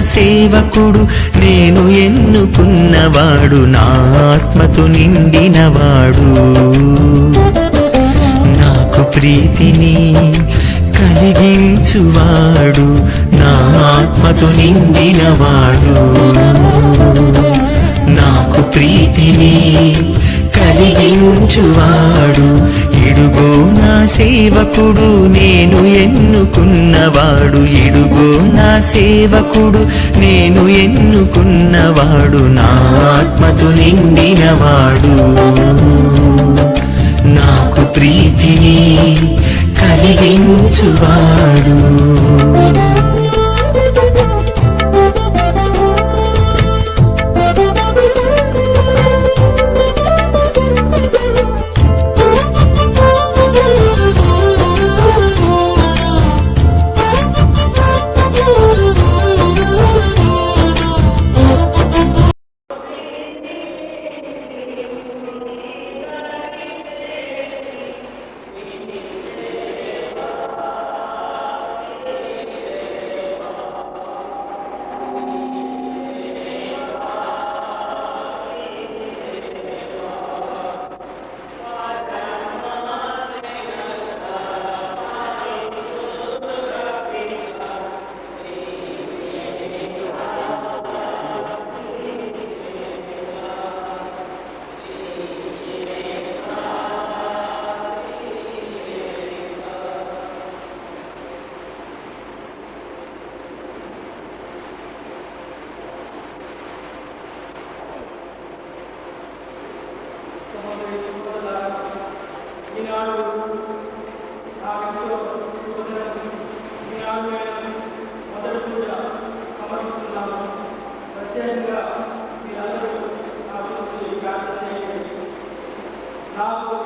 సేవకుడు నేను ఎన్నుకున్నవాడు నా ఆత్మతో నిండినవాడు. నాకు ప్రీతిని కలిగించువాడు నా ఆత్మతో నిండినవాడు. నాకు ప్రీతిని కలిగించువాడు. ఇడుగో నా సేవకుడు నేను ఎన్నుకున్నవాడు. ఇడుగో నా సేవకుడు నేను ఎన్నుకున్నవాడు. నా ఆత్మతో నిండినవాడు. నాకు ప్రీతిని కలిగించువాడు. ప్రత్యేకంగా మీరందరూ నా చేయండి. నాకు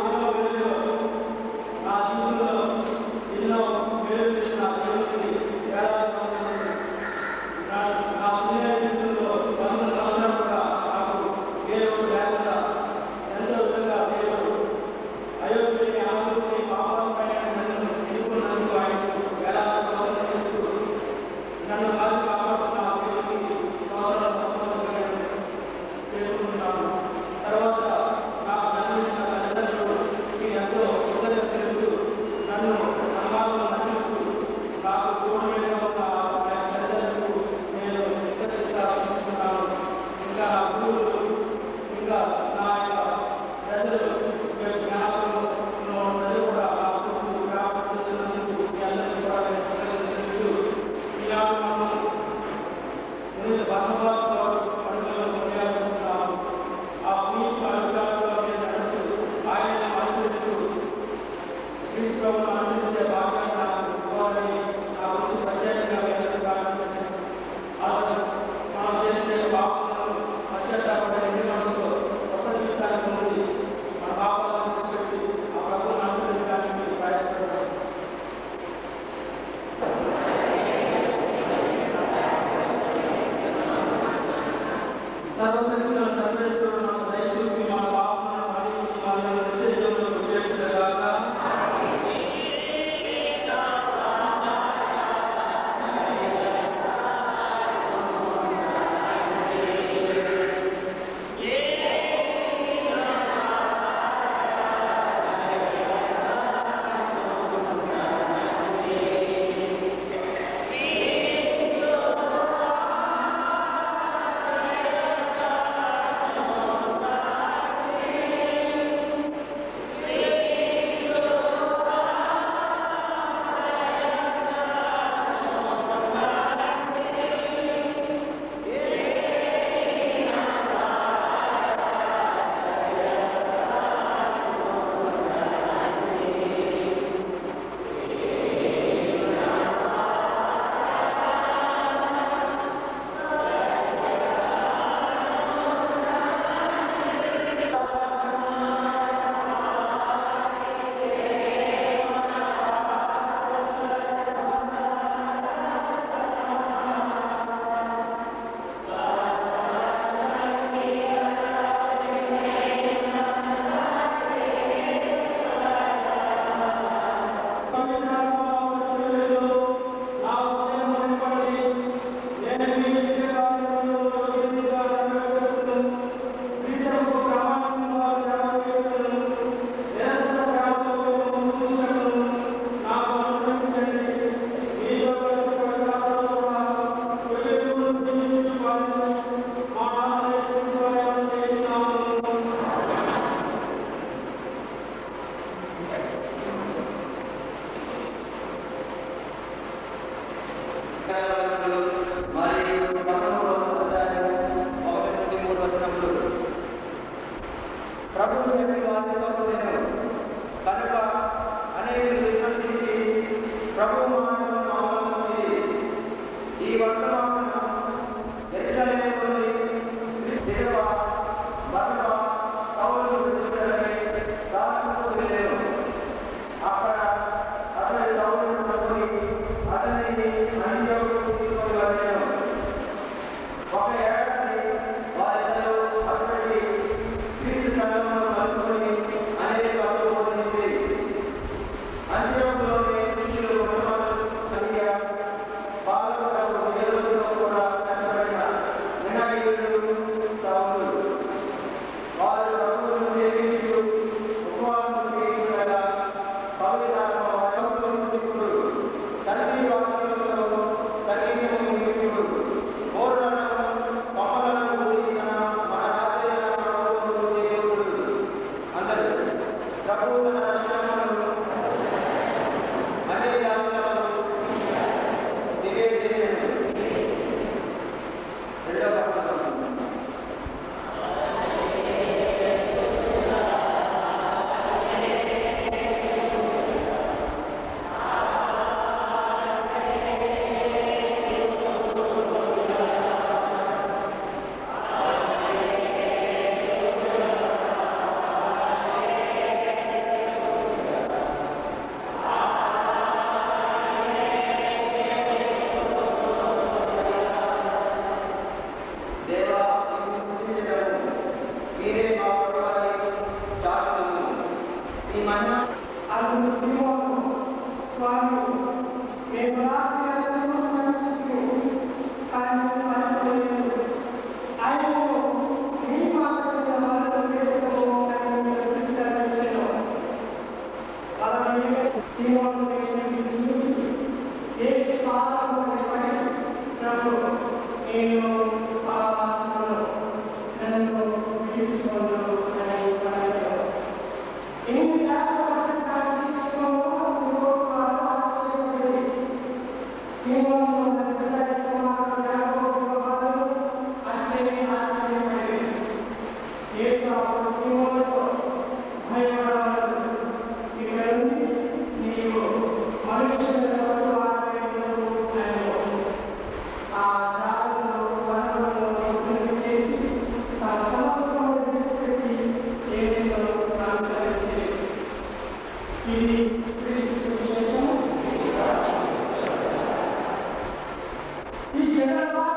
నేను Thank you.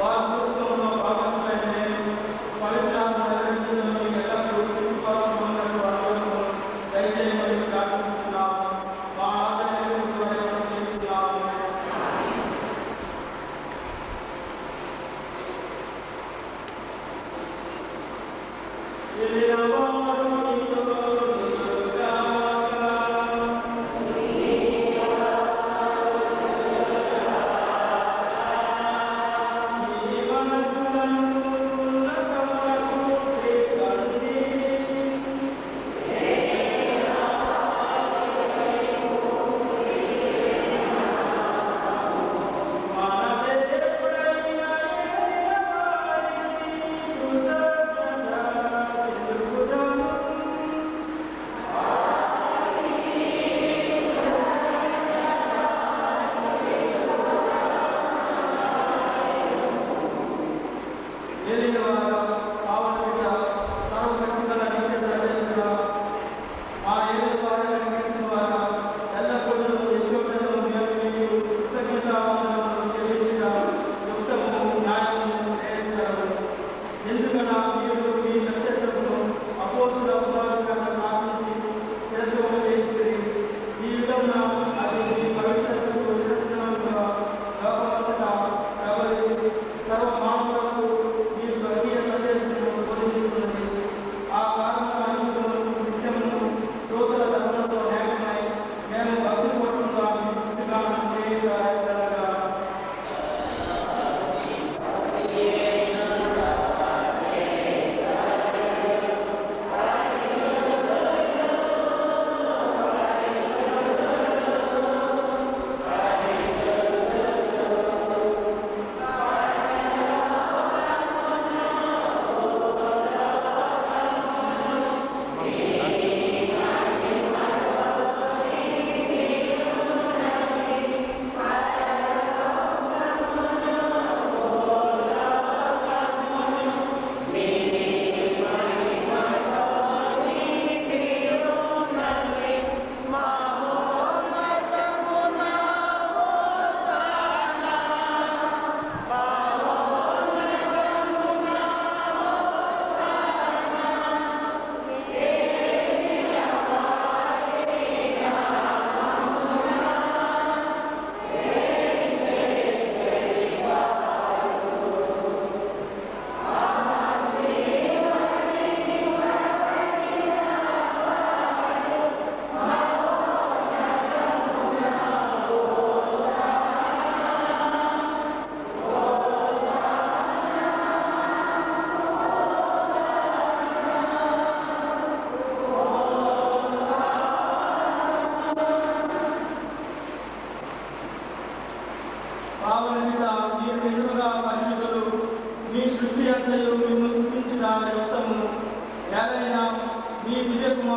와.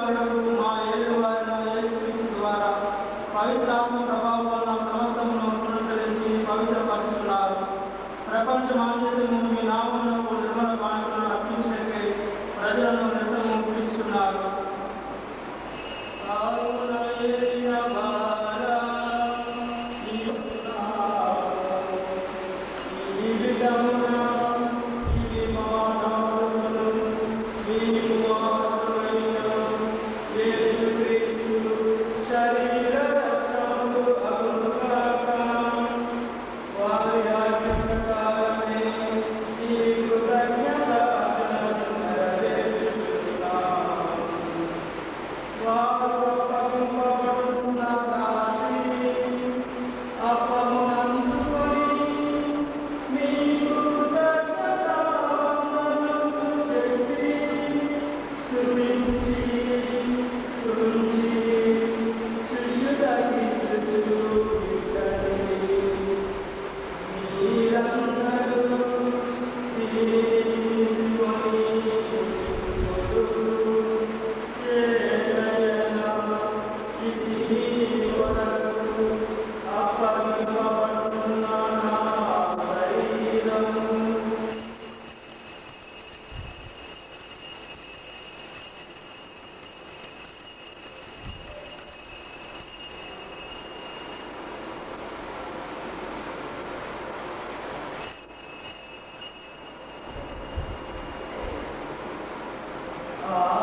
வருடம் சுமார் ஏழு வருடம் 아.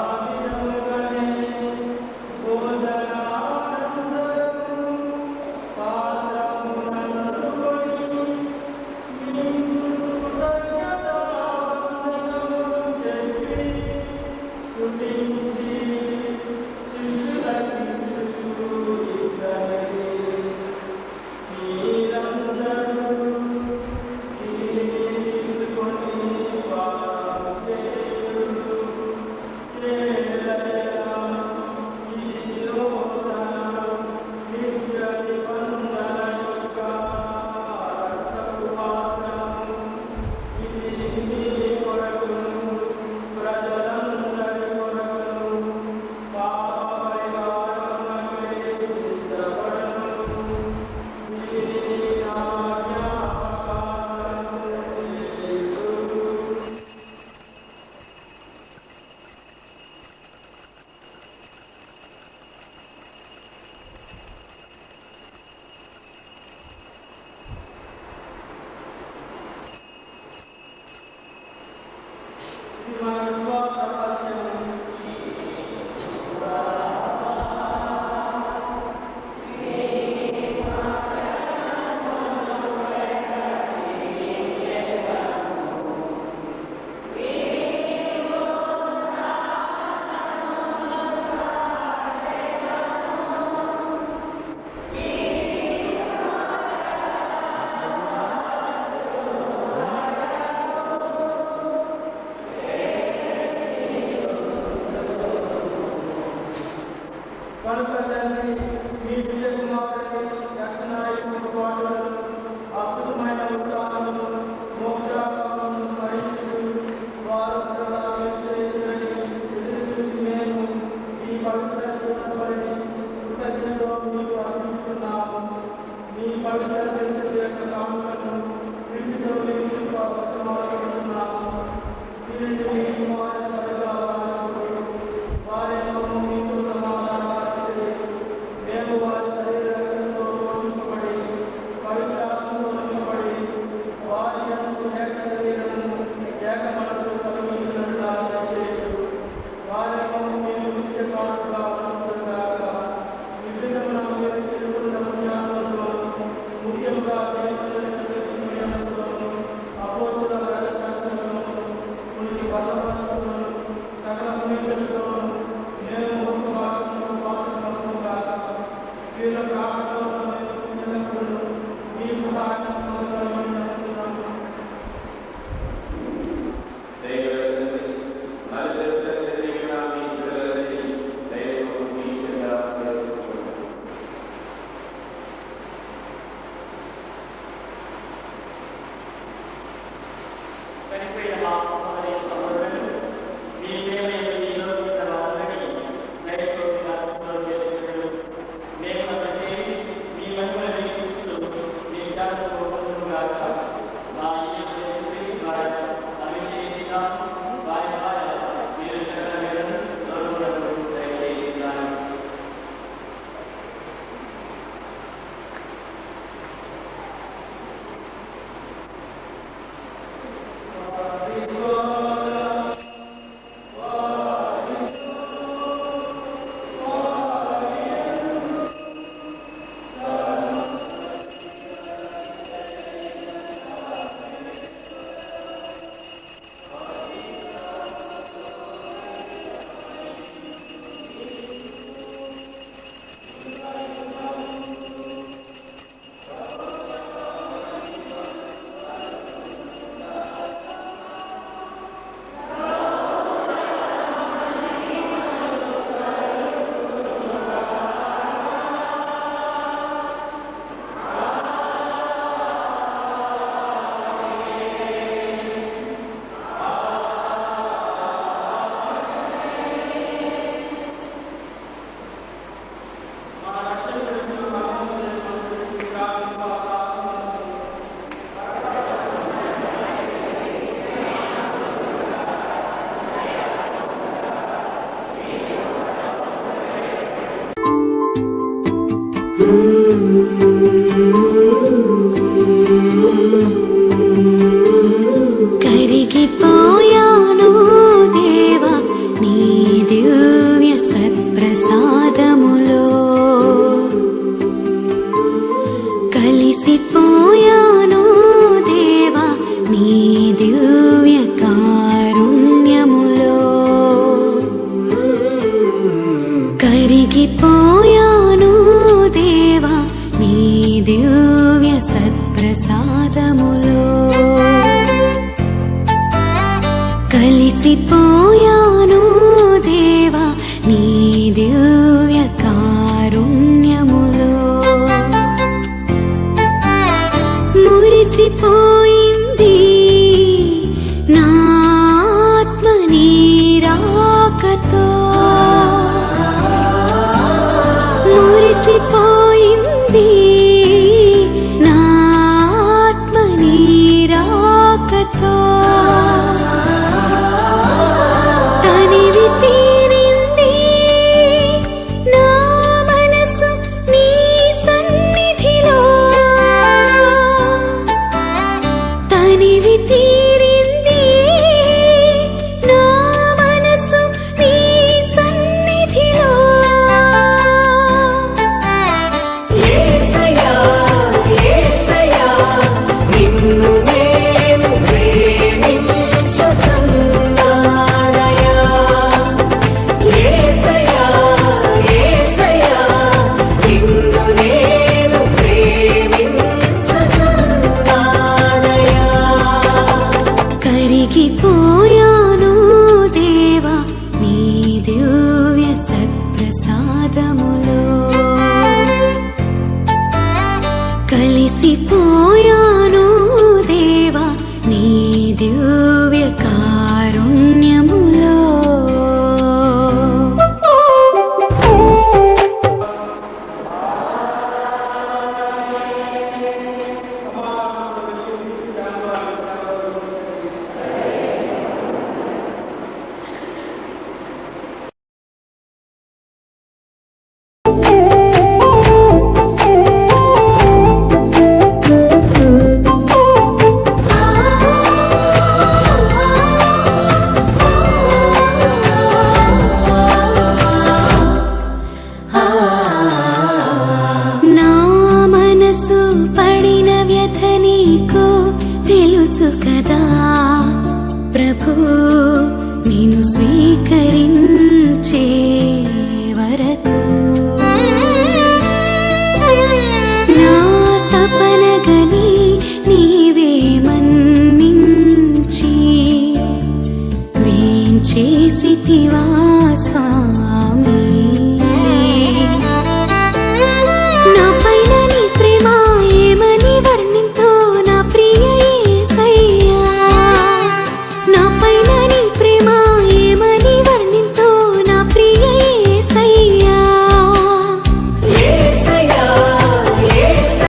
కరిగిపోయాను